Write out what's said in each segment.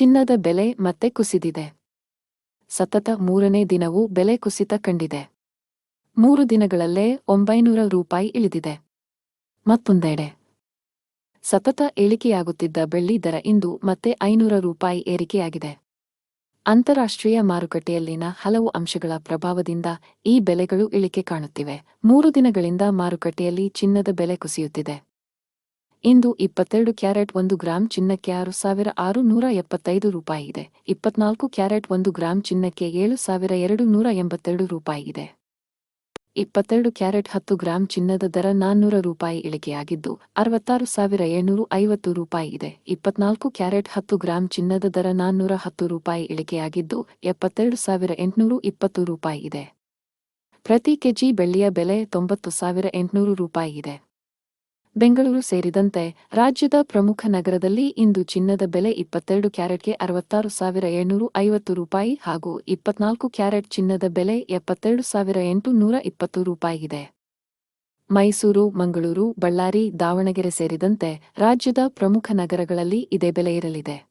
ಚಿನ್ನದ ಬೆಲೆ ಮತ್ತೆ ಕುಸಿದಿದೆ. ಸತತ ಮೂರನೇ ದಿನವೂ ಬೆಲೆ ಕುಸಿತ ಕಂಡಿದೆ. ಮೂರು ದಿನಗಳಲ್ಲೇ ಒಂಬೈನೂರ ರೂಪಾಯಿ ಇಳಿದಿದೆ. ಮತ್ತೊಂದೆಡೆ, ಸತತ ಇಳಿಕೆಯಾಗುತ್ತಿದ್ದ ಬೆಳ್ಳಿ ದರ ಇಂದು ಮತ್ತೆ ಐನೂರ ರೂಪಾಯಿ ಏರಿಕೆಯಾಗಿದೆ. ಅಂತಾರಾಷ್ಟ್ರೀಯ ಮಾರುಕಟ್ಟೆಯಲ್ಲಿನ ಹಲವು ಅಂಶಗಳ ಪ್ರಭಾವದಿಂದ ಈ ಬೆಲೆಗಳು ಇಳಿಕೆ ಕಾಣುತ್ತಿವೆ. ಮೂರು ದಿನಗಳಿಂದ ಮಾರುಕಟ್ಟೆಯಲ್ಲಿ ಚಿನ್ನದ ಬೆಲೆ ಕುಸಿಯುತ್ತಿದೆ. ಇಂದು ಇಪ್ಪತ್ತೆರಡು ಕ್ಯಾರೆಟ್ ಒಂದು ಗ್ರಾಂ ಚಿನ್ನಕ್ಕೆ ಆರು ಸಾವಿರ ಆರು ನೂರ ಎಪ್ಪತ್ತೈದು ರೂಪಾಯಿ ಇದೆ. ಇಪ್ಪತ್ನಾಲ್ಕು ಕ್ಯಾರೆಟ್ ಒಂದು ಗ್ರಾಂ ಚಿನ್ನಕ್ಕೆ ಏಳು ಸಾವಿರ ಎರಡು ನೂರ ಎಂಬತ್ತೆರಡು ರೂಪಾಯಿ ಇದೆ. ಇಪ್ಪತ್ತೆರಡು ಕ್ಯಾರೆಟ್ ಹತ್ತು ಗ್ರಾಂ ಚಿನ್ನದ ದರ ನಾನ್ನೂರ ರೂಪಾಯಿ ಇಳಿಕೆಯಾಗಿದ್ದು, ಅರವತ್ತಾರು ಸಾವಿರ ಏಳ್ನೂರು ಐವತ್ತು ರೂಪಾಯಿ ಇದೆ. ಇಪ್ಪತ್ನಾಲ್ಕು ಕ್ಯಾರೆಟ್ ಹತ್ತು ಗ್ರಾಂ ಚಿನ್ನದ ದರ ನಾನ್ನೂರ ಹತ್ತು ರೂಪಾಯಿ ಇಳಿಕೆಯಾಗಿದ್ದು, ಎಪ್ಪತ್ತೆರಡು ಸಾವಿರ ಎಂಟುನೂರು ಇಪ್ಪತ್ತು ರೂಪಾಯಿ ಇದೆ. ಪ್ರತಿ ಕೆಜಿ ಬೆಳ್ಳಿಯ ಬೆಲೆ ತೊಂಬತ್ತು ಸಾವಿರ ಎಂಟುನೂರು ರೂಪಾಯಿ ಇದೆ. ಬೆಂಗಳೂರು ಸೇರಿದಂತೆ ರಾಜ್ಯದ ಪ್ರಮುಖ ನಗರದಲ್ಲಿ ಇಂದು ಚಿನ್ನದ ಬೆಲೆ ಇಪ್ಪತ್ತೆರಡು ಕ್ಯಾರೆಟ್ಗೆ ಅರವತ್ತಾರು ಸಾವಿರ ಏಳ್ನೂರು ಐವತ್ತು ರೂಪಾಯಿ ಹಾಗೂ ಇಪ್ಪತ್ನಾಲ್ಕು ಕ್ಯಾರೆಟ್ ಚಿನ್ನದ ಬೆಲೆ ಎಪ್ಪತ್ತೆರಡು ಸಾವಿರ ಎಂಟು ನೂರ ಇಪ್ಪತ್ತು ರೂಪಾಯಿಗಿದೆ ಮೈಸೂರು, ಮಂಗಳೂರು, ಬಳ್ಳಾರಿ, ದಾವಣಗೆರೆ ಸೇರಿದಂತೆ ರಾಜ್ಯದ ಪ್ರಮುಖ ನಗರಗಳಲ್ಲಿ ಇದೇ ಬೆಲೆ ಇರಲಿದೆ.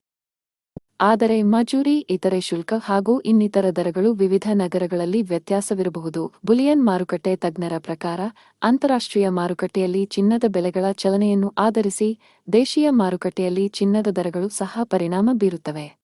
ಆದರೆ ಮಜೂರಿ, ಇತರೆ ಶುಲ್ಕ ಹಾಗೂ ಇನ್ನಿತರ ದರಗಳು ವಿವಿಧ ನಗರಗಳಲ್ಲಿ ವ್ಯತ್ಯಾಸವಿರಬಹುದು. ಬುಲಿಯನ್ ಮಾರುಕಟ್ಟೆ ತಜ್ಞರ ಪ್ರಕಾರ, ಅಂತಾರಾಷ್ಟ್ರೀಯ ಮಾರುಕಟ್ಟೆಯಲ್ಲಿ ಚಿನ್ನದ ಬೆಲೆಗಳ ಚಲನೆಯನ್ನು ಆಧರಿಸಿ ದೇಶೀಯ ಮಾರುಕಟ್ಟೆಯಲ್ಲಿ ಚಿನ್ನದ ದರಗಳು ಸಹ ಪರಿಣಾಮ ಬೀರುತ್ತವೆ.